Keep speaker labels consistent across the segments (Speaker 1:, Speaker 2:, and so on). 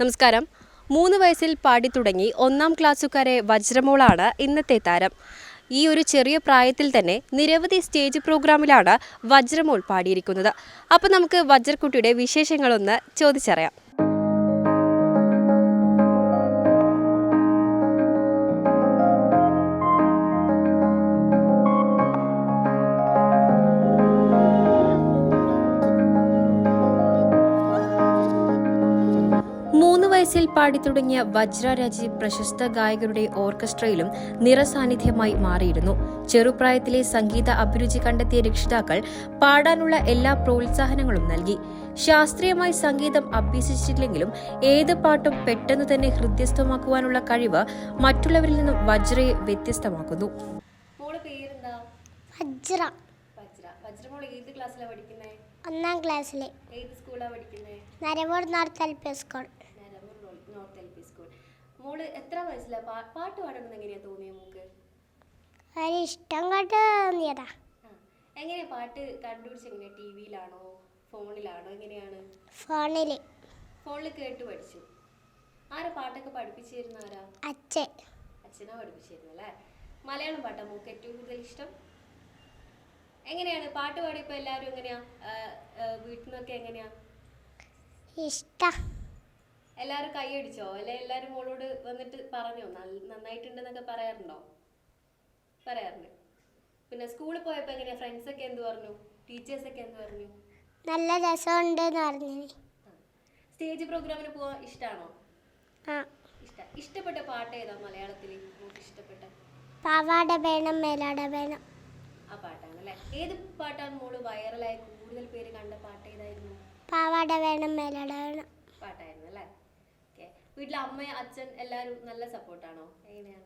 Speaker 1: നമസ്കാരം. മൂന്ന് വയസ്സിൽ പാടി തുടങ്ങി ഒന്നാം ക്ലാസ്സുകാരെ വജ്രമോളാണ് ഇന്നത്തെ താരം. ഈ ഒരു ചെറിയ പ്രായത്തിൽ തന്നെ നിരവധി സ്റ്റേജ് പ്രോഗ്രാമിലാണ് വജ്രമോൾ പാടിയിരിക്കുന്നത്. അപ്പോൾ നമുക്ക് വജ്രക്കുട്ടിയുടെ വിശേഷങ്ങളൊന്ന് ചോദിച്ചറിയാം. വയസ്സിൽ പാടിത്തുടങ്ങിയ വജ്രരാജി പ്രശസ്ത ഗായകരുടെ ഓർക്കസ്ട്രയിലും നിറസാന്നിധ്യമായി മാറിയിരുന്നു. ചെറുപ്രായത്തിലെ സംഗീത അഭിരുചി കണ്ടെത്തിയ രക്ഷിതാക്കൾ പാടാനുള്ള എല്ലാ പ്രോത്സാഹനങ്ങളും നൽകി. ശാസ്ത്രീയമായി സംഗീതം അഭ്യസിച്ചിട്ടില്ലെങ്കിലും ഏത് പാട്ടും പെട്ടെന്ന് തന്നെ ഹൃദ്യസ്ഥമാക്കുവാനുള്ള കഴിവ് മറ്റുള്ളവരിൽ നിന്നും വജ്രയെ വ്യത്യസ്തമാക്കുന്നു.
Speaker 2: വജ്ര. ഒന്നാം ക്ലാസ്സിലെ.
Speaker 1: ഏത് സ്കൂളാണ് പഠിക്കുന്നത്
Speaker 2: Naravoor north L P school
Speaker 1: Nilambur north L P school മോൾ എത്ര വയസ്സിലാ? പാട്ട് പാടണമെന്ന് എങ്ങനെയാ തോന്നിയ മോക്ക്
Speaker 2: ഇഷ്ടം കൊണ്ട് തോന്നിയതാ.
Speaker 1: എങ്ങനെയാ പാട്ട് കണ്ടുപിടിച്ച് എങ്ങനെയാ ടിവിയിലാണോ ഫോണിലാണോ? എങ്ങനെയാണ്?
Speaker 2: ഫോണിൽ.
Speaker 1: ഫോണിൽ കേട്ട് പഠിച്ചു. ആരാ പാട്ടൊക്കെ പഠിപ്പിച്ചു തരുന്ന ആരാ?
Speaker 2: അച്ഛൻ.
Speaker 1: അച്ഛനാ പഠിപ്പിച്ചു തരുന്നത് അല്ലേ? മലയാളം പാട്ടാ മോക്ക് ഏറ്റവും കൂടുതൽ ഇഷ്ടം? എങ്ങനെയാണ്? പാട്ട് പാടിയപ്പോ എല്ലാവരും എങ്ങനെയാ? വീട്ടിൽ നിന്നൊക്കെ എങ്ങനെയാ?
Speaker 2: ഇഷ്ട.
Speaker 1: എല്ലാവരും കൈയടിച്ചോ? അല്ലെ എല്ലാവരും മോളോട് വന്നിട്ട് പറഞ്ഞോ? നന്നായിട്ടുണ്ട് നന്നായിട്ടുണ്ടെന്നൊക്കെ പറയാറുണ്ടോ? പറയാറുണ്ട്. പിന്നെ സ്കൂളിൽ പോയപ്പോൾ എങ്ങനെയാ? ഫ്രണ്ട്സ് ഒക്കെ എന്ത് പറഞ്ഞു? ടീച്ചേഴ്സ് ഒക്കെ എന്ത് പറഞ്ഞു?
Speaker 2: നല്ല രസമുണ്ട് പറഞ്ഞു
Speaker 1: സ്റ്റേജ് പ്രോഗ്രാമിന്
Speaker 2: ആ.
Speaker 1: ഇഷ്ട. ഇഷ്ടപ്പെട്ട പാട്ട് ഏതാ മലയാളത്തിൽ ഇഷ്ടപ്പെട്ട?
Speaker 2: പാവാട വേണം മേലാട വേണം.
Speaker 1: ആ പാട്ടാണ് അല്ലേ? ഏത് പാട്ടാണ് മോൾ വൈറലായി കൂടുതൽ പേര് കണ്ട പാട്ട് ഏതായിരുന്നു?
Speaker 2: പാവാട വേണം മേലാട വേണം.
Speaker 1: വീട്ടിലെ അമ്മ അച്ഛൻ എല്ലാരും നല്ല സപ്പോർട്ടാണോ? എങ്ങനെയാണ്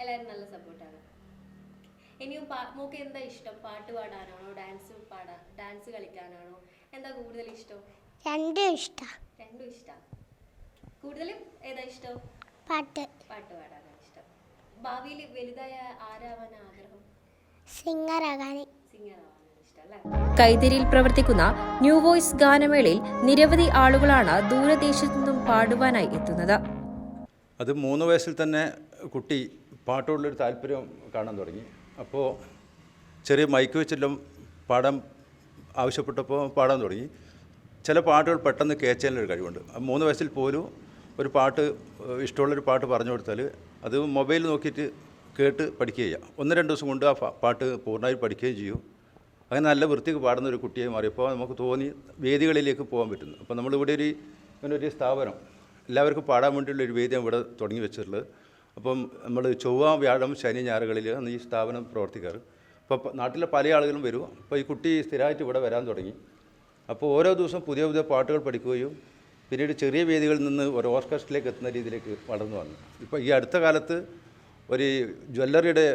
Speaker 1: എല്ലാവരും നല്ല സപ്പോർട്ടാണ്. ഇനിയും മോക്ക് എന്താ ഇഷ്ടം? പാട്ട് പാടാനാണോ? ഡാൻസ് പാടാ ഡാൻസ് കളിക്കാനാണോ? എന്താ കൂടുതൽ ഇഷ്ടം?
Speaker 2: രണ്ടും ഇഷ്ടം.
Speaker 1: രണ്ടും ഇഷ്ടം. കൂടുതലും ഏതാ ഇഷ്ടം?
Speaker 2: പാട്ട്.
Speaker 1: പാട്ട് പാടാനാണ് ഇഷ്ടം. ഭാവിയിൽ വലുതായ ആരാവാൻ ആഗ്രഹം സിംഗർ ആകാൻ സിംഗർ അല്ലേ കൈതിരിയിൽ പ്രവർത്തിക്കുന്ന ന്യൂ വോയിസ് ഗാനമേളയിൽ നിരവധി ആളുകളാണ് ദൂരദേശത്തു നിന്നും പാടുവാനായി എത്തുന്നത്.
Speaker 3: അത് മൂന്ന് വയസ്സിൽ തന്നെ കുട്ടി പാട്ടോടുള്ളൊരു താല്പര്യം കാണാൻ തുടങ്ങി. അപ്പോൾ ചെറിയ മൈക്ക് വെച്ചെല്ലാം പാടാൻ ആവശ്യപ്പെട്ടപ്പോൾ പാടാൻ തുടങ്ങി. ചില പാട്ടുകൾ പെട്ടെന്ന് കേച്ചാനൊരു കഴിവുണ്ട്. മൂന്ന് വയസ്സിൽ പോലും ഒരു പാട്ട് ഇഷ്ടമുള്ളൊരു പാട്ട് പറഞ്ഞു കൊടുത്താൽ അത് മൊബൈൽ നോക്കിയിട്ട് കേട്ട് പഠിക്കുകയും ചെയ്യാം. ഒന്ന് രണ്ട് ദിവസം കൊണ്ട് ആ പാട്ട് പൂർണമായി പഠിക്കുകയും ചെയ്യും. അങ്ങനെ നല്ല വൃത്തിക്ക് പാടുന്ന ഒരു കുട്ടിയെ മാറിയപ്പോൾ നമുക്ക് തോന്നി വേദികളിലേക്ക് പോകാൻ പറ്റുന്നു. അപ്പോൾ നമ്മളിവിടെ ഒരു ഇങ്ങനെ ഒരു സ്ഥാപനം എല്ലാവർക്കും പാടാൻ വേണ്ടിയുള്ള ഒരു വേദിയാണ് ഇവിടെ തുടങ്ങി വെച്ചിട്ടുള്ളത്. അപ്പം നമ്മൾ ചൊവ്വ വ്യാഴം ശനി ഞായറുകളിൽ ഈ സ്ഥാപനം പ്രവർത്തിക്കാറ്. അപ്പോൾ നാട്ടിലെ പല ആളുകളും വരും. അപ്പോൾ ഈ കുട്ടി സ്ഥിരമായിട്ട് ഇവിടെ വരാൻ തുടങ്ങി. അപ്പോൾ ഓരോ ദിവസം പുതിയ പുതിയ പാട്ടുകൾ പഠിക്കുകയും പിന്നീട് ചെറിയ വേദികളിൽ നിന്ന് ഒരു ഓർക്കസ്ട്രയിലേക്ക് എത്തുന്ന രീതിയിലേക്ക് വളർന്നു വന്നു. ഇപ്പോൾ ഈ അടുത്ത കാലത്ത് ഒരു ജ്വല്ലറിയുടെ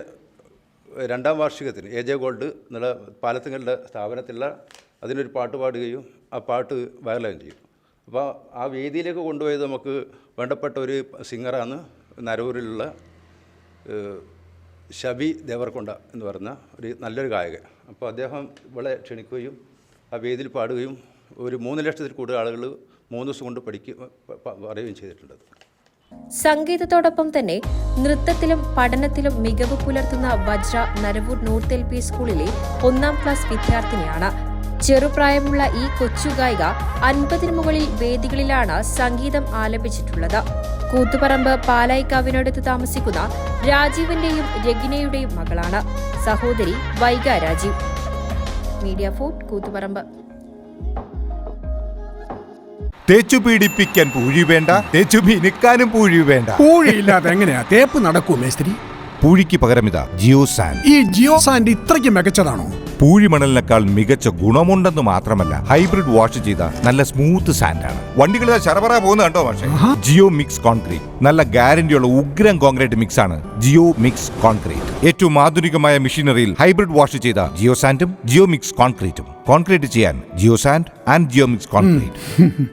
Speaker 3: രണ്ടാം വാർഷികത്തിന് എ ജെ ഗോൾഡ് എന്നുള്ള പാലത്തുങ്ങളുടെ സ്ഥാപനത്തിലുള്ള അതിനൊരു പാട്ട് പാടുകയും ആ പാട്ട് വയലാകുകയും ചെയ്യും. അപ്പോൾ ആ വേദിയിലേക്ക് കൊണ്ടുപോയത് നമുക്ക് വേണ്ടപ്പെട്ട ഒരു സിംഗറാണ് നരൂരിലുള്ള ഷബി ദേവർകൊണ്ട എന്ന് പറഞ്ഞ ഒരു നല്ലൊരു ഗായകൻ. അപ്പോൾ അദ്ദേഹം ഇവിടെ ക്ഷണിക്കുകയും ആ വേദിയിൽ പാടുകയും ഒരു മൂന്ന് ലക്ഷത്തിൽ കൂടുതൽ ആളുകൾ മൂന്ന് ദിവസം കൊണ്ട് പഠിക്കുക പ- പ- പറയുകയും ചെയ്തിട്ടുണ്ട്.
Speaker 1: സംഗീതത്തോടൊപ്പം തന്നെ നൃത്തത്തിലും പഠനത്തിലും മികവ് പുലർത്തുന്ന Vajra Naravoor north L P സ്കൂളിലെ ഒന്നാം ക്ലാസ് വിദ്യാർത്ഥിനിയാണ്. ചെറുപ്രായമുള്ള ഈ കൊച്ചു ഗായിക അൻപതിനു മുകളിൽ വേദികളിലാണ് സംഗീതം ആലപിച്ചിട്ടുള്ളത്. കൂത്തുപറമ്പ് പാലായിക്കാവിനടുത്ത് താമസിക്കുന്ന രാജീവിന്റെയും രഗിനയുടെയും മകളാണ്. സഹോദരി Vaiga Rajeev. Media fort Koothuparamba.
Speaker 4: തേച്ചു പീഡിപ്പിക്കാൻ പൂഴി വേണ്ട തേച്ചു മിനുക്കാനും പൂഴി വേണ്ട.
Speaker 5: പൂഴിയില്ലാതെ എങ്ങനെയാ? തേപ്പ് നടക്കൂ മേസ്ത്രി?
Speaker 4: പൂഴിക്ക് പകരമിതാ ജിയോ സാൻഡ്
Speaker 5: ഈ ജിയോ സാൻഡ് ഇത്രയ്ക്ക് മികച്ചതാണോ?
Speaker 4: പൂഴിമണലിനേക്കാൾ മികച്ച ഗുണമുണ്ടെന്ന് മാത്രമല്ല ഹൈബ്രിഡ് വാഷ് ചെയ്ത നല്ല സ്മൂത്ത് സാൻഡാണ്. വണ്ടികളിൽ ശരപറ പോകുന്ന കണ്ടോ പക്ഷേ ജിയോ മിക്സ് കോൺക്രീറ്റ്. നല്ല ഗ്യാരണ്ടിയുള്ള ഉഗ്രം കോൺക്രീറ്റ് മിക്സ് ആണ് ജിയോ മിക്സ് കോൺക്രീറ്റ്. ഏറ്റവും ആധുനികമായ മെഷീനറിയിൽ ഹൈബ്രിഡ് വാഷ് ചെയ്ത ജിയോ സാൻഡും ജിയോ മിക്സ് കോൺക്രീറ്റും കോൺക്രീറ്റ് ചെയ്യാൻ Jio sand and Jio mix concrete